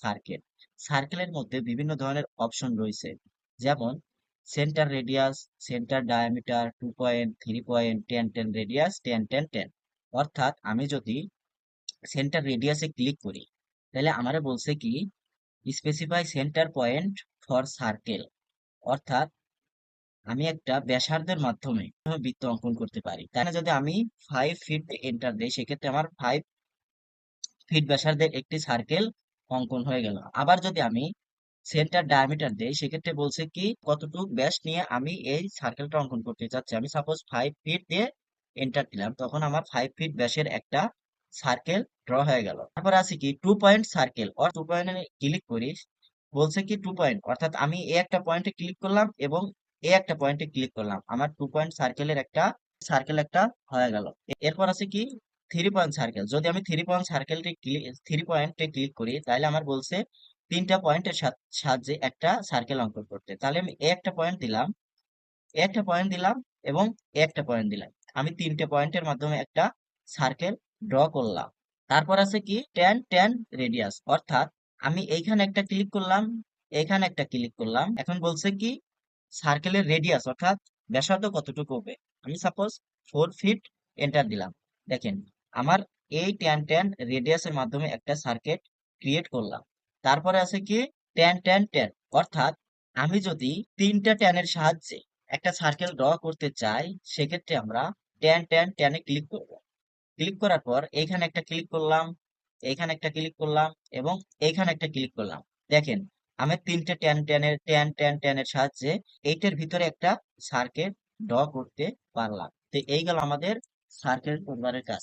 Circle সার্কেলের মধ্যে বিভিন্ন ধরনের অপশন রয়েছে। যেমন centre radius centre diameter two point three point ten ten radius ten ten ten অর্থাৎ আমি যদি সেন্টার রেডিয়াসে ক্লিক করি, তাহলে আমারে বলছে কি specify centre point for circle অর্থাৎ আমি একটা ব্যাসার্ধের মাধ্যমে বৃত্ত অঙ্কন করতে পারি? তাহলে যদি আমি ফাইভ ফিট এন্টার দিই, সেক্ষেত্রে আমার ফাইভ ফিট ব্যাসার্ধের একটি সার্কেল অঙ্কন হয়ে গেল। আবার যদি আমি সেন্টার ডায়ামিটার দেই, সেক্ষেত্রে বলছে কি, কতটুকু ব্যাস নিয়ে আমি এই সার্কেলটা অঙ্কন করতে চাচ্ছি। আমি সাপোজ ফাইভ ফিট দিয়ে এন্টার দিলাম, তখন আমার ফাইভ ফিট ব্যাসের একটা সার্কেল ড্র হয়ে গেল। তারপর আছে কি two point circle or two পয়েন্টে ক্লিক করি, বলছে কি টু পয়েন্ট অর্থাৎ আমি এ একটা পয়েন্টে ক্লিক করলাম এবং এ একটা পয়েন্টে ক্লিক করলাম। আমার টু পয়েন্ট সার্কেলের একটা সার্কেল একটা হয়ে গেল। এরপর আছে কি থ্রি পয়েন্ট সার্কেল যদি আমি থ্রি পয়েন্ট সার্কেলটি ক্লিক থ্রি পয়েন্টে ক্লিক করি, তাহলে আমার বলছে তিনটা পয়েন্টের সাহায্যে একটা সার্কেল অঙ্কন করতে। তাহলে আমি একটা পয়েন্ট দিলাম একটা পয়েন্ট দিলাম এবং একটা পয়েন্ট দিলাম। আমি তিনটে পয়েন্টের মাধ্যমে একটা সার্কেল ড্র করলাম। তারপর আছে কি? টেন টেন রেডিয়াস অর্থাৎ আমি এইখানে একটা ক্লিক করলাম এইখানে একটা ক্লিক করলাম। এখন বলছে কি? সার্কেলের রেডিয়াস অর্থাৎ ব্যাসার্ধ কতটুকু হবে? আমি সাপোজ ফোর ফিট এন্টার দিলাম। দেখেন আমার এই টেন টেন রেডিয়াসের মাধ্যমে একটা সার্কেট ক্রিয়েট করলাম। তারপরে আছে কি? টেন টেন টেন অর্থাৎ আমি যদি তিনটা টেনের সাহায্যে একটা সার্কেল ড্র করতে চাই, সেক্ষেত্রে আমরা টেন টেন টেনে ক্লিক করব। ক্লিক করার পর এইখানে একটা ক্লিক করলাম, এইখানে একটা ক্লিক করলাম এবং এইখানে একটা ক্লিক করলাম। দেখেন, আমি তিনটে টেন টেনের টেন টেন টেনের সাহায্যে এইটার ভিতরে একটা সার্কেল ড্র করতে পারলাম। তো এই গেল আমাদের সার্কেল করবারের কাজ।